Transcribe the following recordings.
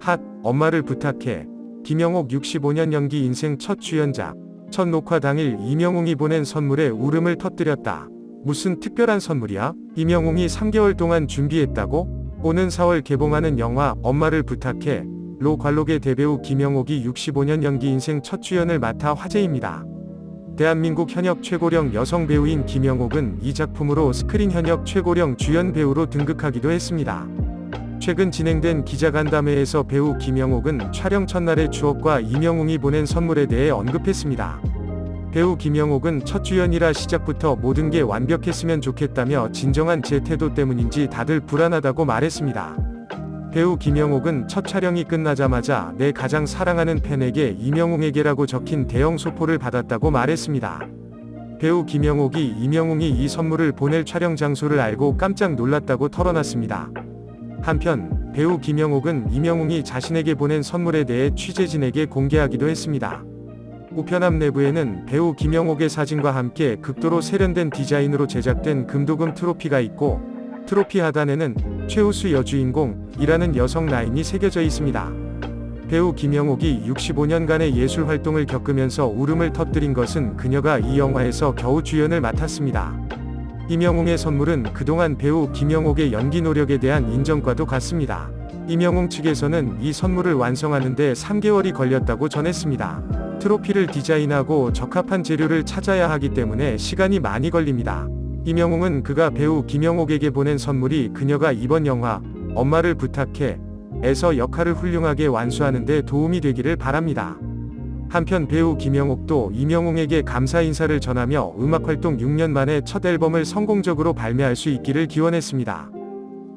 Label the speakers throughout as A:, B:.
A: 핫, 엄마를 부탁해. 김영옥 65년 연기 인생 첫 주연작. 첫 녹화 당일 이명웅이 보낸 선물에 울음을 터뜨렸다. 무슨 특별한 선물이야? 이명웅이 3개월 동안 준비했다고? 오는 4월 개봉하는 영화 엄마를 부탁해. 로 관록의 대배우 김영옥이 65년 연기 인생 첫 주연을 맡아 화제입니다. 대한민국 현역 최고령 여성 배우인 김영옥은 이 작품으로 스크린 현역 최고령 주연 배우로 등극하기도 했습니다. 최근 진행된 기자간담회에서 배우 김영옥은 촬영 첫날의 추억과 이명웅이 보낸 선물에 대해 언급했습니다. 배우 김영옥은 첫 주연이라 시작부터 모든 게 완벽했으면 좋겠다며 진정한 제 태도 때문인지 다들 불안하다고 말했습니다. 배우 김영옥은 첫 촬영이 끝나자마자 내 가장 사랑하는 팬에게 이명웅에게라고 적힌 대형 소포를 받았다고 말했습니다. 배우 김영옥이 이명웅이 이 선물을 보낼 촬영 장소를 알고 깜짝 놀랐다고 털어놨습니다. 한편 배우 김영옥은 이명웅이 자신에게 보낸 선물에 대해 취재진에게 공개하기도 했습니다. 우편함 내부에는 배우 김영옥의 사진과 함께 극도로 세련된 디자인으로 제작된 금도금 트로피가 있고 트로피 하단에는 최우수 여주인공이라는 여성 라인이 새겨져 있습니다. 배우 김영옥이 65년간의 예술 활동을 겪으면서 울음을 터뜨린 것은 그녀가 이 영화에서 겨우 주연을 맡았습니다. 이명웅의 선물은 그동안 배우 김영옥의 연기 노력에 대한 인정과도 같습니다. 이명웅 측에서는 이 선물을 완성하는데 3개월이 걸렸다고 전했습니다. 트로피를 디자인하고 적합한 재료를 찾아야 하기 때문에 시간이 많이 걸립니다. 이명웅은 그가 배우 김영옥에게 보낸 선물이 그녀가 이번 영화 엄마를 부탁해 에서 역할을 훌륭하게 완수하는 데 도움이 되기를 바랍니다. 한편 배우 김영옥도 이명웅에게 감사 인사를 전하며 음악활동 6년 만에 첫 앨범을 성공적으로 발매할 수 있기를 기원했습니다.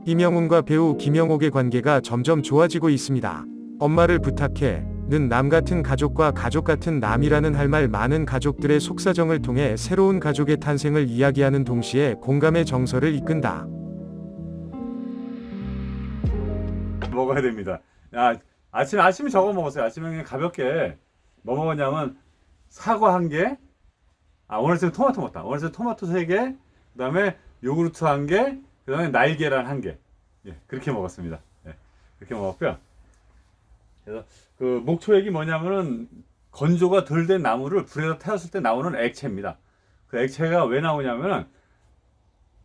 A: 이명웅과 배우 김영옥의 관계가 점점 좋아지고 있습니다. 엄마를 부탁해 는 남 같은 가족과 가족 같은 남이라는 할 말 많은 가족들의 속사정을 통해 새로운 가족의 탄생을 이야기하는 동시에 공감의 정서를 이끈다.
B: 먹어야 됩니다. 아, 아침 아침에 저거 먹었어요. 아침에 그냥 가볍게 뭐 먹었냐면 사과 한 개, 아 오늘 은 토마토 먹다. 오늘 은 토마토 세 개, 그다음에 요구르트 한 개, 그다음에 날계란 한 개. 예, 그렇게 먹었습니다. 예, 그렇게 먹었고요. 그래서 그 목초액이 뭐냐면은 건조가 덜 된 나무를 불에다 태웠을 때 나오는 액체입니다. 그 액체가 왜 나오냐면은